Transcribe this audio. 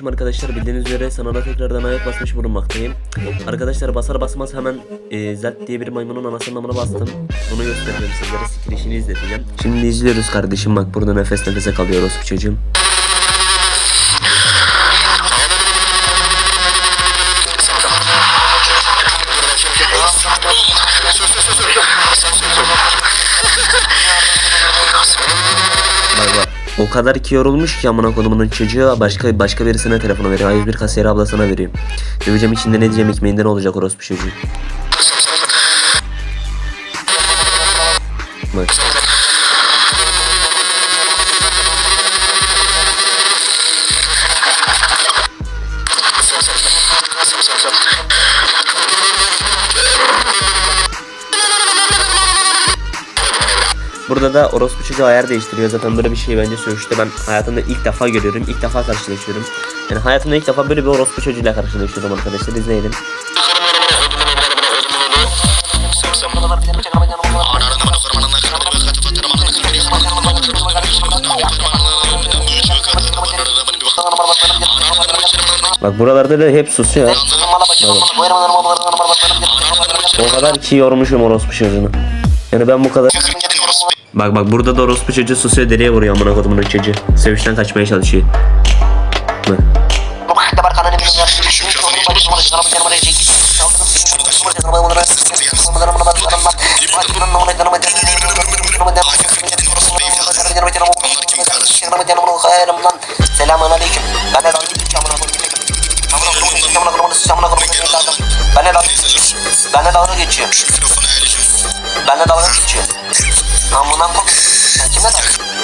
Selamünaleyküm arkadaşlar. Bildiğiniz üzere sanala tekrardan ayak basmış bulunmaktayım. Arkadaşlar basar basmaz hemen e, Zat diye bir maymunun anasının namına bastım. Onu göstereceğim sizlere. Sikirişini izleteceğim. Şimdi izliyoruz kardeşim bak burada nefes nefese kalıyoruz bu. O kadar ki yorulmuş ki amına kodumunun çocuğu başka başka birisine telefonu veriyor. Hayır bir kasiyer ablasına vereyim. Döveceğim içinde ne diyeceğim ekmeğinden olacak orospu çocuğu. Bak. Burada da orospu çocuğu ayar değiştiriyor. Zaten böyle bir şey bence söğüşte ben hayatımda ilk defa görüyorum. ilk defa karşılaşıyorum. Yani hayatımda ilk defa böyle bir orospu çocuğuyla karşılaşıyorum arkadaşlar. izleyelim. Bak buralarda da hep susuyor. O kadar ki yormuşum orospu çocuğunu. Yani ben bu kadar... Bak bak burada da orospu çocuğu susuyor deliye vuruyor amına kodumun çocuğu. Sevişten kaçmaya çalışıyor. Bak. Selamun aleyküm. Ben dalga geçiyorum amına koyayım. Amına koyayım, amına koyayım, amına koyayım. Ben de dalga Ben de dalga geçiyorum. Ben de dalga geçiyorum. Amına koyayım. Sen kimle dalga?